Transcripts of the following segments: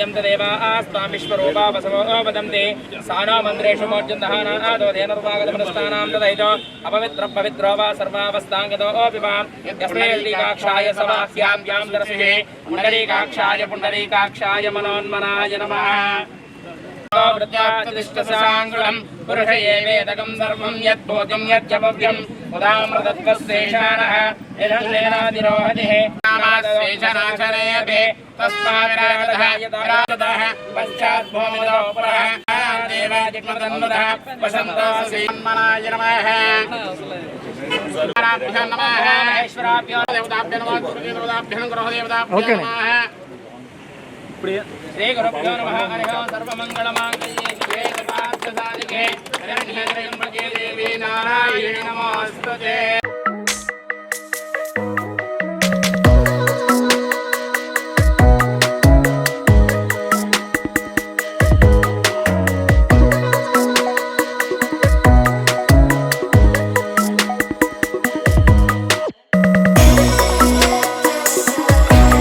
यन्त देवास्त्वामीश्वरो वदन्ति सा नो मन्त्रेषु मोर्जन्तः नादोधेन रूपागतमनस्तानां ददयितो अपवित्रपवित्रो वा सर्वावस्थाङ्गतोऽपि वा यस्मैल्लीकाक्षाय सवाह्यां यां दर्शिः पुण्डरीकाक्षाय पुण्डरीकाक्षाय मनोन्मनाय नमः। वृत्यातिष्ठसाङ्गुलम् पुरुष एवेदकम् सर्वम् यद्भूतम् यद्यपव्यम् उदामृतत्वस्येषाणः यजन्लेनादिरोहतिः शेषनाशनयते तस्माविरागतः पश्चाद्भूमिदोपरः देवादिक्मतन्नुतः वसन्तोऽसीन्मनाय नमः ईश्वराभ्यो नमः ईश्वराभ्यो देवताभ्यो नमः गुरुदेवताभ्यो ग्रहदेवताभ्यो नमः श्री गुरुभ्यो नमः हरिः ओं सर्वमङ्गलमाङ्गल्ये शिवे सर्वार्थसाधिके हरिः देवी नारायणे नमोऽस्तुते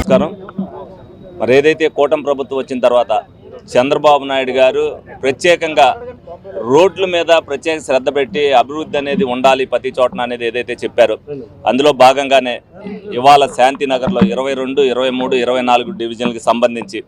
నమస్కారం. మరి ఏదైతే కూటమి ప్రభుత్వం వచ్చిన తర్వాత చంద్రబాబు నాయుడు గారు ప్రత్యేకంగా రోడ్ల మీద ప్రత్యేక శ్రద్ధ పెట్టి అభివృద్ధి అనేది ఉండాలి ప్రతి చోటన అనేది ఏదైతే చెప్పారో అందులో భాగంగానే ఇవాళ శాంతినగర్లో ఇరవై రెండు ఇరవై మూడు ఇరవై నాలుగు డివిజన్లకు సంబంధించి.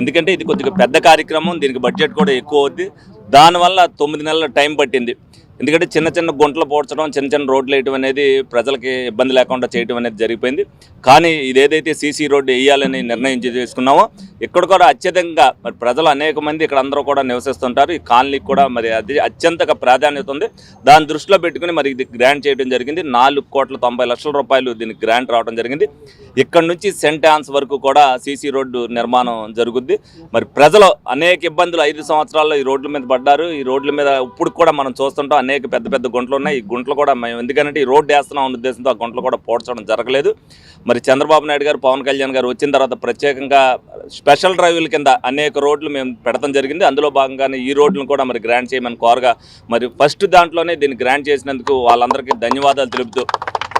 ఎందుకంటే ఇది కొద్దిగా పెద్ద కార్యక్రమం దీనికి బడ్జెట్ కూడా ఎక్కువ అవుద్ది. దానివల్ల తొమ్మిది నెలల టైం పట్టింది. ఎందుకంటే చిన్న చిన్న గుంటలు పోడ్చడం చిన్న చిన్న రోడ్లు వేయటం అనేది ప్రజలకి ఇబ్బంది లేకుండా చేయటం అనేది జరిగిపోయింది. కానీ ఇదేదైతే సీసీ రోడ్డు వేయాలని నిర్ణయం చేసుకున్నామో ఇక్కడ కూడా అత్యధికంగా మరి ప్రజలు అనేక మంది ఇక్కడ అందరూ కూడా నివసిస్తుంటారు. ఈ కాలనీకి కూడా మరి అది అత్యంతగా ప్రాధాన్యత ఉంది. దాన్ని దృష్టిలో పెట్టుకుని మరి ఇది గ్రాంట్ చేయడం జరిగింది. నాలుగు కోట్ల తొంభై లక్షల రూపాయలు దీనికి గ్రాంట్ రావడం జరిగింది. ఇక్కడ నుంచి సెంట్ ఆన్స్ వరకు కూడా సీసీ రోడ్డు నిర్మాణం జరుగుద్ది. మరి ప్రజలు అనేక ఇబ్బందులు ఐదు సంవత్సరాల్లో ఈ రోడ్ల మీద పడ్డారు. ఈ రోడ్ల మీద ఇప్పుడు కూడా మనం చూస్తుంటాం. అనేక పెద్ద పెద్ద గుంటలు ఉన్నాయి. ఈ గుంటలు కూడా మేము ఎందుకంటే ఈ రోడ్డు వేస్తున్నాం అన్న ఉద్దేశంతో ఆ గుంటలు కూడా పోడ్చడం జరగలేదు. మరి చంద్రబాబు నాయుడు గారు పవన్ కళ్యాణ్ గారు వచ్చిన తర్వాత ప్రత్యేకంగా స్పెషల్ డ్రైవ్ల కింద అనేక రోడ్లు మేము పెడతాం జరిగింది. అందులో భాగంగానే ఈ రోడ్లను కూడా మరి గ్రాంట్ చేయమని కోరగా మరి ఫస్ట్ దాంట్లోనే దీన్ని గ్రాంట్ చేసినందుకు వాళ్ళందరికీ ధన్యవాదాలు తెలుపుతూ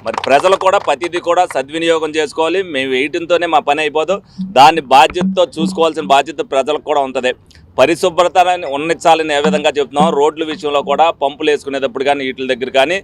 మరి ప్రజలు కూడా ప్రతిదీ కూడా సద్వినియోగం చేసుకోవాలి. మేము వేయటంతోనే మా పని అయిపోదు. దాన్ని బాధ్యతతో చూసుకోవాల్సిన బాధ్యత ప్రజలకు కూడా ఉంటుంది. పరిశుభ్రతని ఉన్నించాలని ఏ విధంగా చెప్తున్నాం? రోడ్ల విషయంలో కూడా పంపులు వేసుకునేటప్పుడు కానీ వీటి దగ్గర కానీ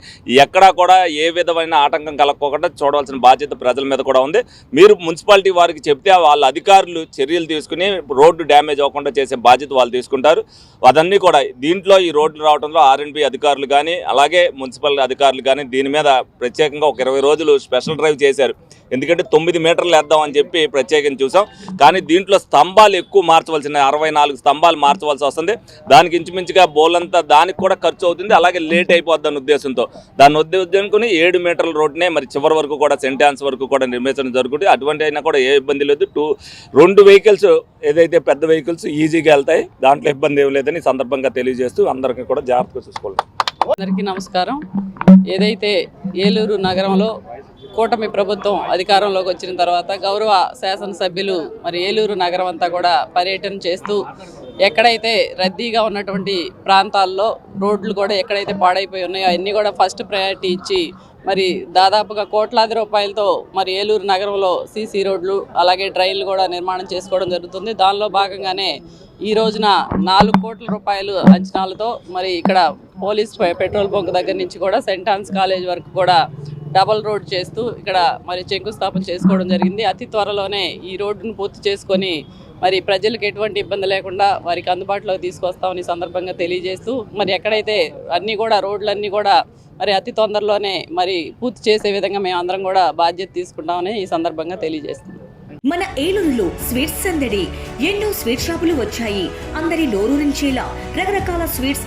ఎక్కడా కూడా ఏ విధమైన ఆటంకం కలగకుండా చూడవలసిన బాధ్యత ప్రజల మీద కూడా ఉంది. మీరు మున్సిపాలిటీ వారికి చెప్తే వాళ్ళ అధికారులు చర్యలు తీసుకుని రోడ్డు డ్యామేజ్ అవ్వకుండా చేసే బాధ్యత వాళ్ళు తీసుకుంటారు. అదన్నీ కూడా దీంట్లో ఈ రోడ్లు రావడంలో ఆర్ఎన్బి అధికారులు కానీ అలాగే మున్సిపల్ అధికారులు కానీ దీని మీద ప్రత్యేకంగా ఒక ఇరవై రోజులు స్పెషల్ డ్రైవ్ చేశారు. ఎందుకంటే తొమ్మిది మీటర్లు వేద్దాం అని చెప్పి ప్రత్యేకంగా చూసాం. కానీ దీంట్లో స్తంభాలు ఎక్కువ మార్చవలసిన అరవై నాలుగు స్తంభాలు స్తంభాలు మార్చవలసి వస్తుంది. దానికి ఇంచుమించుగా బోలంతా దానికి కూడా ఖర్చు అవుతుంది. అలాగే లేట్ అయిపోద్ది అన్న ఉద్దేశంతో. దాని ఉద్దేశించుకుని ఏడు మీటర్ల రోడ్నే మరి చివరి వరకు కూడా సెంటాన్స్ వరకు కూడా నిర్మించడం జరుగుతుంది. అటువంటి అయినా కూడా ఏ ఇబ్బంది లేదు. టూ రెండు వెహికల్స్ ఏదైతే పెద్ద వెహికల్స్ ఈజీగా వెళ్తాయి దాంట్లో ఇబ్బంది ఏం లేదని సందర్భంగా తెలియజేస్తూ అందరికీ కూడా జాగ్రత్తగా చూసుకోవాలి. అందరికీ నమస్కారం. ఏదైతే ఏలూరు నగరంలో కూటమి ప్రభుత్వం అధికారంలోకి వచ్చిన తర్వాత గౌరవ శాసనసభ్యులు మరి ఏలూరు నగరం అంతా కూడా పర్యటన చేస్తూ ఎక్కడైతే రద్దీగా ఉన్నటువంటి ప్రాంతాల్లో రోడ్లు కూడా ఎక్కడైతే పాడైపోయి ఉన్నాయో అవన్నీ కూడా ఫస్ట్ ప్రయారిటీ ఇచ్చి మరి దాదాపుగా కోట్లాది రూపాయలతో మరి ఏలూరు నగరంలో సీసీ రోడ్లు అలాగే డ్రైన్లు కూడా నిర్మాణం చేసుకోవడం జరుగుతుంది. దానిలో భాగంగానే ఈ రోజున నాలుగు కోట్ల రూపాయలు అంచనాలతో మరి ఇక్కడ పోలీస్ పెట్రోల్ బంక్ దగ్గర నుంచి కూడా సెంటాన్స్ కాలేజ్ వరకు కూడా డబల్ రోడ్ చేస్తూ ఇక్కడ మరి శంకుస్థాపన చేసుకోవడం జరిగింది. అతి త్వరలోనే ఈ రోడ్డును పూర్తి చేసుకొని మరి ప్రజలకు ఎటువంటి ఇబ్బంది లేకుండా వారికి అందుబాటులోకి తీసుకొస్తామని ఈ సందర్భంగా తెలియజేస్తూ మరి ఎక్కడైతే అన్నీ కూడా రోడ్లన్నీ కూడా మరి అతి తొందరలోనే మరి పూర్తి చేసే విధంగా మేము అందరం కూడా బాధ్యత తీసుకుంటామని ఈ సందర్భంగా తెలియజేస్తున్నాం. మన ఏలూరులో స్వీట్స్ సందడి ఎన్నో స్వీట్ షాపులు వచ్చాయి. అందరి నోరూరించేలా రకరకాల స్వీట్స్